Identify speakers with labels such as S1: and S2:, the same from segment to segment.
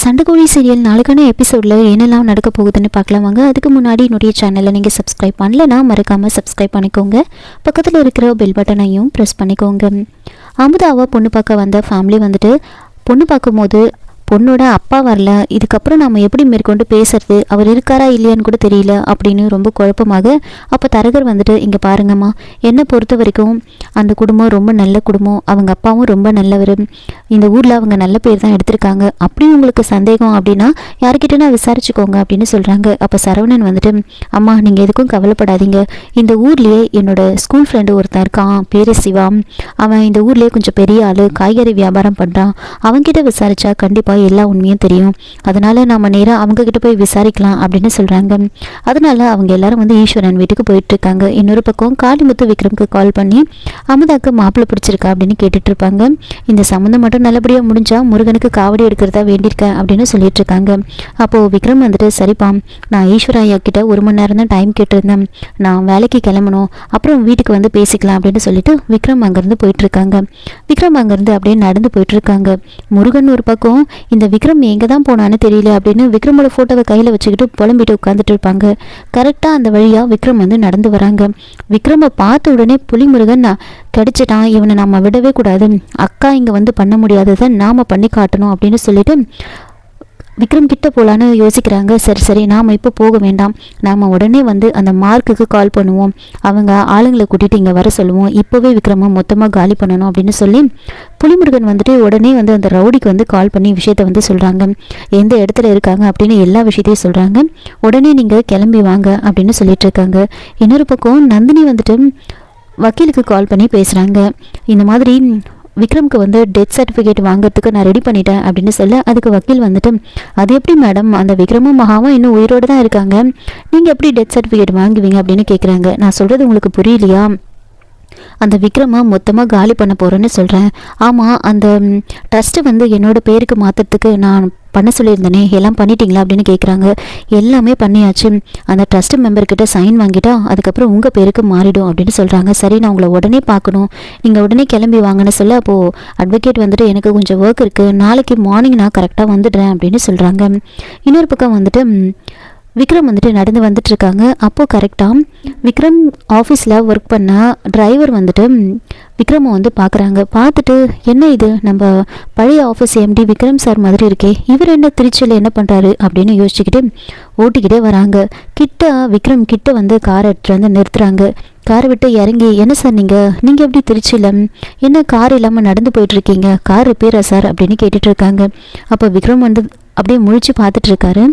S1: சண்டைக்கோழி serial நாளுக்கான எபிசோடில் என்னெல்லாம் நடக்க போகுதுன்னு பார்க்கலாம் வாங்க. அதுக்கு முன்னாடி என்னுடைய சேனலை நீங்கள் சப்ஸ்கிரைப் பண்ணலன்னா மறக்காமல் சப்ஸ்கிரைப் பண்ணிக்கோங்க. பக்கத்தில் இருக்கிற பெல் பட்டனையும் ப்ரெஸ் பண்ணிக்கோங்க. அமுதாவை பொண்ணு பார்க்க வந்த ஃபேமிலி வந்துட்டு பொண்ணு பார்க்கும்போது பொண்ணோட அப்பா வரல இதுக்கப்புறம் நம்ம எப்படி மேற்கொண்டு பேசுறது அவர் இருக்காரா இல்லையான்னு கூட தெரியல அப்படின்னு ரொம்ப குழப்பமாக அப்போ தரகர் வந்துட்டு இங்கே பாருங்கம்மா என்னை பொறுத்த வரைக்கும் அந்த குடும்பம் ரொம்ப நல்ல குடும்பம் அவங்க அப்பாவும் ரொம்ப நல்லவர் இந்த ஊரில் அவங்க நல்ல பேர் தான் எடுத்திருக்காங்க அப்படி உங்களுக்கு சந்தேகம் அப்படின்னா யார்கிட்டனா விசாரிச்சுக்கோங்க அப்படின்னு சொல்கிறாங்க அப்போ சரவணன் வந்துட்டு அம்மா நீங்கள் எதுக்கும் கவலைப்படாதீங்க இந்த ஊர்லேயே என்னோட ஸ்கூல் ஃப்ரெண்டு ஒருத்தன் இருக்கான் பேரு சிவா அவன் இந்த ஊர்லேயே கொஞ்சம் பெரிய ஆள் காய்கறி வியாபாரம் பண்ணுறான் அவன்கிட்ட விசாரிச்சா கண்டிப்பாக எல்லா உண்மையும் தெரியும். அதனால நாம நேராக அவங்க கிட்ட போய் விசாரிக்கலாம் அப்படின்னு சொல்கிறாங்க அதனால அவங்க எல்லாரும் வந்து ஈஸ்வரன் வீட்டுக்கு போயிட்டு இருக்காங்க இன்னொரு பக்கம் காளிமுத்து விக்ரம்க்கு கால் பண்ணி அமுதாக்கு மாப்பிள்ளை பிடிச்சிருக்கா? அப்படின்னு கேட்டுட்டு இருப்பாங்க இந்த சம்மந்தம் மட்டும் நல்லபடியாக முடிஞ்சா முருகனுக்கு காவடி எடுக்கிறதா வேண்டியிருக்கேன் அப்படின்னு சொல்லிட்டு இருக்காங்க அப்போது விக்ரம் வந்துட்டு சரிப்பா நான் ஈஸ்வர ஐயா கிட்ட ஒரு மணி நேரம் தான் டைம் கேட்டிருந்தேன். நான் வேலைக்கு கிளம்பணும். அப்புறம் வீட்டுக்கு வந்து பேசிக்கலாம் அப்படின்னு சொல்லிட்டு விக்ரம் அங்கேருந்து போயிட்டு இருக்காங்க விக்ரம் அங்கேருந்து அப்படியே நடந்து போயிட்டு இருக்காங்க முருகன் ஒரு பக்கம் இந்த விக்ரம் எங்கே தான் போனான்னு தெரியல அப்படின்னு விக்ரமோட ஃபோட்டோவை கையில் வச்சுக்கிட்டு புலம்பிட்டு உட்காந்துட்டு இருப்பாங்க. கரெக்டாக அந்த வழியாக விக்ரம் வந்து நடந்து வராங்க. விக்ரமை பார்த்த உடனே புலிமுருகன் நான் கிடைச்சிட்டான் இவனை நம்ம விடவே கூடாது. அக்கா இங்கே வந்து பண்ண முடியாததை நாம் பண்ணி காட்டணும் அப்படின்னு சொல்லிட்டு விக்ரம் கிட்ட போகலான்னு யோசிக்கிறாங்க. சரி சரி நாம் இப்போ போக வேண்டாம். நாம் உடனே வந்து அந்த மார்க்குக்கு கால் பண்ணுவோம். அவங்க ஆளுங்களை கூட்டிகிட்டு இங்கே வர சொல்லுவோம். இப்போவே விக்ரமை மொத்தமாக காலி பண்ணணும் அப்படின்னு சொல்லி புலிமுருகன் வந்துட்டு உடனே வந்து அந்த ரவுடிக்கு வந்து கால் பண்ணி விஷயத்த வந்து சொல்கிறாங்க எந்த இடத்துல இருக்காங்க அப்படின்னு எல்லா விஷயத்தையும் சொல்கிறாங்க உடனே நீங்கள் கிளம்பி வாங்க அப்படின்னு சொல்லிட்டு இருக்காங்க. இன்னொரு பக்கம் நந்தினி வந்துட்டு வக்கீலுக்கு கால் பண்ணி பேசுகிறாங்க இந்த மாதிரி விக்ரம்க்கு வந்து டெத் சர்டிஃபிகேட் வாங்குறதுக்கு நான் ரெடி பண்ணிட்டேன் அப்படின்னு சொல்ல அதுக்கு வக்கீல் வந்துட்டு அது எப்படி மேடம் அந்த விக்ரமும் மகாவும் இன்னும் உயிரோடு தான் இருக்காங்க. நீங்கள் எப்படி டெத் சர்டிஃபிகேட் வாங்குவீங்க? அப்படின்னு கேட்குறாங்க நான் சொல்கிறது உங்களுக்கு புரியலையா? அந்த விக்ரமை மொத்தமாக காலி பண்ண போகிறேன்னு சொல்கிறேன் ஆமாம் அந்த ட்ரஸ்ட்டு வந்து என்னோடய பேருக்கு மாற்றுறதுக்கு நான் பண்ண சொல்லியிருந்தேனே. எல்லாம் பண்ணிட்டீங்களா அப்படின்னு கேட்குறாங்க எல்லாமே பண்ணியாச்சு. அந்த ட்ரஸ்ட் மெம்பர்கிட்ட சைன் வாங்கிட்டா அதுக்கப்புறம் உங்கள் பேருக்கு மாறிடும் அப்படின்னு சொல்கிறாங்க சரி நான் உங்களை உடனே பார்க்கணும். நீங்கள் உடனே கிளம்பி வாங்கன்னு சொல்ல. அப்போது அட்வொகேட் வந்துட்டு எனக்கு கொஞ்சம் ஒர்க் இருக்குது நாளைக்கு மார்னிங் நான் கரெக்டாக வந்துடுறேன் அப்படின்னு சொல்கிறாங்க இன்னொரு பக்கம் வந்துட்டு விக்ரம் வந்துட்டு நடந்து வந்துட்டு இருக்காங்க அப்போது கரெக்டாக விக்ரம் ஆஃபீஸில் ஒர்க் பண்ண டிரைவர் வந்துட்டு விக்ரமை வந்து பார்க்குறாங்க பார்த்துட்டு என்ன இது? நம்ம பழைய ஆஃபீஸ் எம்டி விக்ரம் சார் மாதிரி இருக்கே. இவர் என்ன திருச்சியில் என்ன பண்ணுறாரு அப்படின்னு யோசிச்சுக்கிட்டு ஓட்டிக்கிட்டே வராங்க. கிட்ட விக்ரம் கிட்ட வந்து காரை எடுத்துகிட்டு வந்து நிறுத்துறாங்க. காரை விட்டு இறங்கி என்ன சார் நீங்கள் நீங்கள் எப்படி திருச்சியில்? என்ன கார் இல்லாமல் நடந்து போயிட்டுருக்கீங்க? கார் ரிப்பேரா சார் அப்படின்னு கேட்டுட்ருக்காங்க அப்போ விக்ரம் வந்து அப்படியே முழிச்சு பார்த்துட்ருக்காரு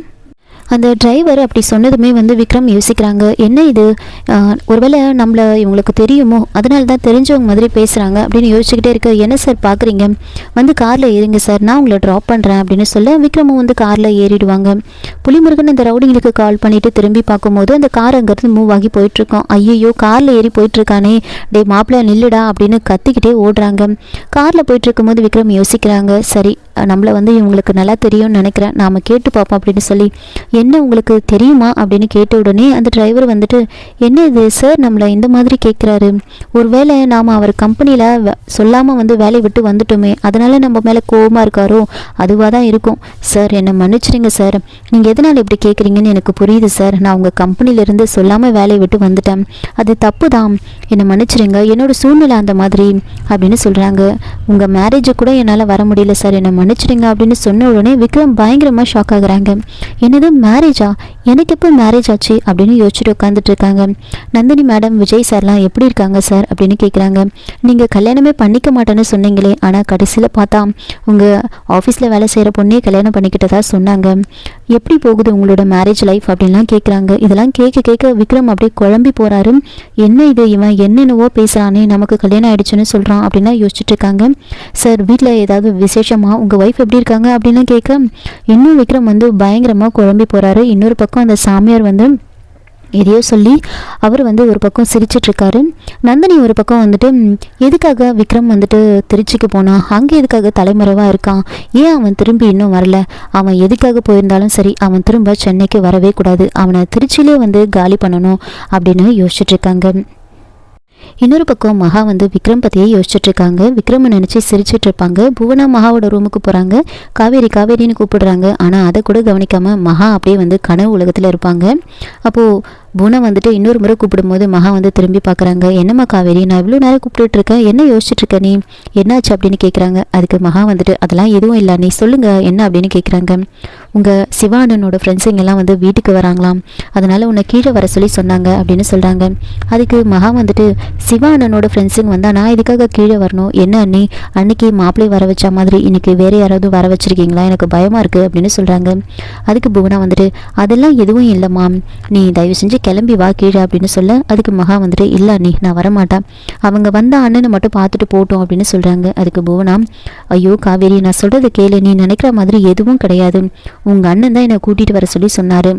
S1: அந்த டிரைவர் அப்படி சொன்னதுமே வந்து விக்ரம் யோசிக்கிறாங்க. என்ன இது? ஒருவேளை நம்மளை இவங்களுக்கு தெரியுமோ? அதனால தான் தெரிஞ்சவங்க மாதிரி பேசுகிறாங்க அப்படின்னு யோசிச்சுக்கிட்டே இருக்க. என்ன சார் பார்க்குறீங்க வந்து காரில் ஏறுங்க சார் நான் உங்களை ட்ராப் பண்ணுறேன் அப்படின்னு சொல்ல விக்ரமும் வந்து காரில் ஏறிடுவாங்க. புலிமுருகன் அந்த ரவுடிங்களுக்கு கால் பண்ணிவிட்டு திரும்பி பார்க்கும்போது அந்த கார் அங்கேருந்து மூவ் ஆகி போயிட்டுருக்கோம் ஐயோ காரில் ஏறி போயிட்டுருக்கானே. டே மாப்பிள்ளை நில்லுடா. அப்படின்னு கத்திக்கிட்டே ஓடுறாங்க. காரில் போயிட்டுருக்கும்போது விக்ரம் யோசிக்கிறாங்க. சரி நம்மளை வந்து இவங்களுக்கு நல்லா தெரியும்னு நினைக்கிறேன். நாம் கேட்டு பார்ப்போம் அப்படின்னு சொல்லி என்ன உங்களுக்கு தெரியுமா அப்படின்னு கேட்ட உடனே அந்த டிரைவர் வந்துட்டு என்ன இது சார் நம்மளை இந்த மாதிரி கேட்குறாரு ஒருவேளை நாம் அவர் கம்பெனியில் சொல்லாமல் வந்து வேலையை விட்டு வந்துட்டோமே அதனால் நம்ம மேலே கோவமாக இருக்காரோ? அதுவாக தான் இருக்கும். சார் என்னை மன்னிச்சிடுங்க சார் நீங்கள் எதனால் இப்படி கேட்குறீங்கன்னு எனக்கு புரியுது சார் நான் உங்கள் கம்பெனியிலேருந்து சொல்லாமல் வேலையை விட்டு வந்துட்டேன். அது தப்பு தான். என்னை மன்னிச்சிடுங்க என்னோட சூழ்நிலை அந்த மாதிரி அப்படின்னு சொல்கிறாங்க உங்கள் மேரேஜை கூட என்னால் வர முடியல சார் என்னை மன்னிச்சிடுங்க அப்படின்னு சொன்ன உடனே விக்ரம் பயங்கரமாக ஷாக் ஆகுறாங்க. என்னது மேரேஜா எனக்கு எப்போ மேரேஜ் ஆச்சு? அப்படின்னு யோசிச்சுட்டு உட்காந்துட்டு இருக்காங்க. நந்தினி மேடம் விஜய் சார்லாம் எப்படி இருக்காங்க சார் அப்படின்னு கேட்குறாங்க நீங்கள் கல்யாணமே பண்ணிக்க மாட்டேன்னு சொன்னீங்களே ஆனால் கடைசியில் பார்த்தா உங்கள் ஆஃபீஸில் வேலை செய்கிற பொண்ணே கல்யாணம் பண்ணிக்கிட்டதா சொன்னாங்க. எப்படி போகுது உங்களோட மேரேஜ் லைஃப் அப்படின்லாம் கேட்குறாங்க இதெல்லாம் கேட்க கேட்க விக்ரம் அப்படியே குழம்பி போகிறாரு என்ன இது இவன்? என்னென்னவோ பேசுகிறானே நமக்கு கல்யாணம் ஆகிடுச்சுன்னு சொல்கிறான் அப்படின்னா யோசிச்சுட்டு இருக்காங்க. சார் வீட்டில் ஏதாவது விசேஷமாக உங்கள் ஒய்ஃப் எப்படி இருக்காங்க அப்படின்னு கேட்க இன்னும் விக்ரம் வந்து பயங்கரமாக குழம்பி போகிறாரு இன்னொரு பக்கம் அந்த சாமியார் வந்து எதையோ சொல்லி அவர் வந்து ஒரு பக்கம் சிரிச்சிட்ருக்காரு நந்தினி ஒரு பக்கம் வந்துட்டு எதுக்காக விக்ரம் வந்துட்டு திருச்சிக்கு போனான் அங்கே எதுக்காக தலைமறைவாக இருக்கான்? ஏன் அவன் திரும்பி இன்னும் வரல? அவன் எதுக்காக போயிருந்தாலும் சரி அவன் திரும்ப சென்னைக்கு வரவே கூடாது. அவனை திருச்சியிலே வந்து காலி பண்ணணும் அப்படின்னு யோசிச்சுட்ருக்காங்க இருக்காங்க. இன்னொரு பக்கம் மகா வந்து விக்ரம் பற்றியே யோசிச்சுட்டு இருக்காங்க விக்ரமை நினச்சி சிரிச்சுட்டு இருப்பாங்க புவனா மகாவோட ரூமுக்கு போகிறாங்க காவேரி காவேரின்னு கூப்பிடுறாங்க. ஆனால் அதை கூட கவனிக்காமல் மகா அப்படியே வந்து கனவு உலகத்தில் இருப்பாங்க. அப்போது புவனா வந்துட்டு இன்னொரு முறை கூப்பிடும்போது மகா வந்து திரும்பி பார்க்குறாங்க. என்னம்மா காவேரி நான் இவ்வளோ நேரம் கூப்பிட்டுட்டு இருக்கேன் என்ன யோசிச்சுட்டு இருக்க நீ? என்னாச்சு? அப்படின்னு கேட்குறாங்க அதுக்கு மகா வந்துட்டு அதெல்லாம் எதுவும் இல்லை நீ சொல்லுங்கள் என்ன? அப்படின்னு கேட்குறாங்க உங்கள் சிவானனோட ஃப்ரெண்ட்ஸுங்கெல்லாம் வந்து வீட்டுக்கு வராங்களாம். அதனால் உன்னை கீழே வர சொல்லி சொன்னாங்க அப்படின்னு சொல்கிறாங்க அதுக்கு மகா வந்துட்டு சிவா ஃப்ரெண்ட்ஸுங்க வந்தால் நான் இதுக்காக கீழே வரணும்? என்ன அண்ணி? அன்னைக்கு மாப்பிள்ளை வர வச்ச மாதிரி இன்னைக்கு வேறு யாராவது வர வச்சுருக்கீங்களா? எனக்கு பயமாக இருக்குது அப்படின்னு சொல்கிறாங்க அதுக்கு புவனா வந்துட்டு அதெல்லாம் எதுவும் இல்லைம்மா நீ தயவு செஞ்சு கிளம்பி வா கீழே அப்படின்னு சொல்ல அதுக்கு மகா வந்துட்டு இல்லை நீ நான் வரமாட்டேன். அவங்க வந்த அண்ணனை மட்டும் பார்த்துட்டு போட்டோம் அப்படின்னு சொல்கிறாங்க அதுக்கு புவனா ஐயோ காவேரி நான் சொல்கிறத கேளு. நீ நினைக்கிற மாதிரி எதுவும் கிடையாது. உங்கள் அண்ணன் தான் என்னை கூட்டிகிட்டு வர சொல்லி சொன்னார்.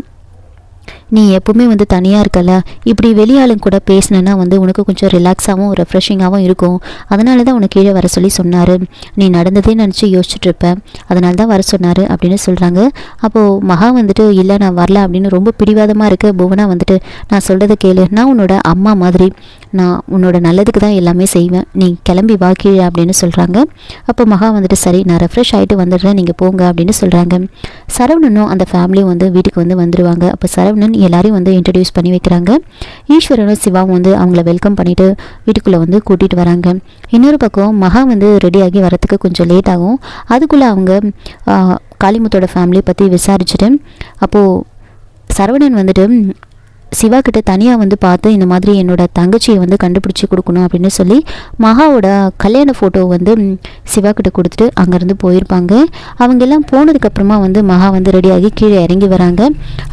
S1: நீ எப்பவுமே வந்து தனியாக இருக்கல. இப்படி வெளியாளுங்க கூட பேசினேன்னா வந்து உனக்கு கொஞ்சம் ரிலாக்ஸாகவும் ரெஃப்ரெஷிங்காகவும் இருக்கும். அதனால தான் உனக்கு கீழே வர சொல்லி சொன்னார். நீ நடந்ததே நினச்சி யோசிச்சுட்டு இருப்பேன் அதனால தான் வர சொன்னார் அப்படின்னு சொல்கிறாங்க அப்போது மகா வந்துட்டு இல்லை நான் வரல அப்படின்னு ரொம்ப பிடிவாதமாக இருக்க புவனா வந்துட்டு நான் சொல்கிறத கேளு. நான் உன்னோட அம்மா மாதிரி. நான் உன்னோட நல்லதுக்கு தான் எல்லாமே செய்வேன். நீ கிளம்பி வா கீழே அப்படின்னு சொல்கிறாங்க அப்போ மகா வந்துட்டு சரி நான் ரெஃப்ரெஷ் ஆகிட்டு வந்துடுறேன். நீங்கள் போங்க அப்படின்னு சொல்கிறாங்க சரவணனும் அந்த ஃபேமிலியும் வந்து வீட்டுக்கு வந்து வந்துடுவாங்க அப்போ சரவணன் எல்லாரையும் வந்து இன்ட்ரடியூஸ் பண்ணி வைக்கிறாங்க. ஈஸ்வரனும் சிவாவும் வந்து அவங்கள வெல்கம் பண்ணிவிட்டு வீட்டுக்குள்ளே வந்து கூட்டிகிட்டு வராங்க. இன்னொரு பக்கம் மகா வந்து ரெடியாகி வரத்துக்கு கொஞ்சம் லேட் ஆகும். அதுக்குள்ளே அவங்க காளிமுத்தோட ஃபேமிலியை பற்றி விசாரிச்சுட்டு அப்போது சரவணன் வந்துட்டு சிவா கிட்ட தனியாக வந்து பார்த்து இந்த மாதிரி என்னோட தங்கச்சியை வந்து கண்டுபிடிச்சி கொடுக்கணும் அப்படின்னு சொல்லி மகாவோட கல்யாண ஃபோட்டோ வந்து சிவா கிட்ட கொடுத்துட்டு அங்கேருந்து போயிருப்பாங்க. அவங்க எல்லாம் போனதுக்கப்புறமா வந்து மகா வந்து ரெடியாகி கீழே இறங்கி வராங்க.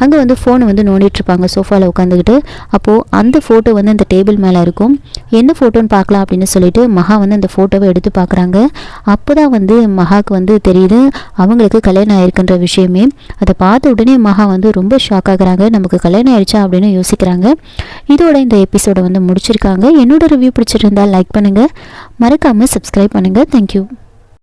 S1: அங்கே வந்து ஃபோனை வந்து நோண்டிட்டுருப்பாங்க சோஃபாவில் உட்காந்துக்கிட்டு அப்போது அந்த ஃபோட்டோ வந்து அந்த டேபிள் மேலே இருக்கும். என்ன ஃபோட்டோன்னு பார்க்கலாம் அப்படின்னு சொல்லிட்டு மகா வந்து அந்த ஃபோட்டோவை எடுத்து பார்க்குறாங்க. அப்போ தான் வந்து மகாவுக்கு வந்து தெரியுது அவங்களுக்கு கல்யாணம் ஆயிருக்குன்ற விஷயமே. அதை பார்த்த உடனே மகா வந்து ரொம்ப ஷாக் ஆகுறாங்க. நமக்கு கல்யாணம் ஆயிடுச்சா அப்படின்னு அப்படின்னு யோசிக்கிறாங்க. இதோட இந்த எபிசோடை வந்து முடிச்சிருக்காங்க. என்னோட ரிவ்யூ பிடிச்சிருந்தால் லைக் பண்ணுங்கள் மறக்காமல் சப்ஸ்கிரைப் பண்ணுங்கள் தேங்க்யூ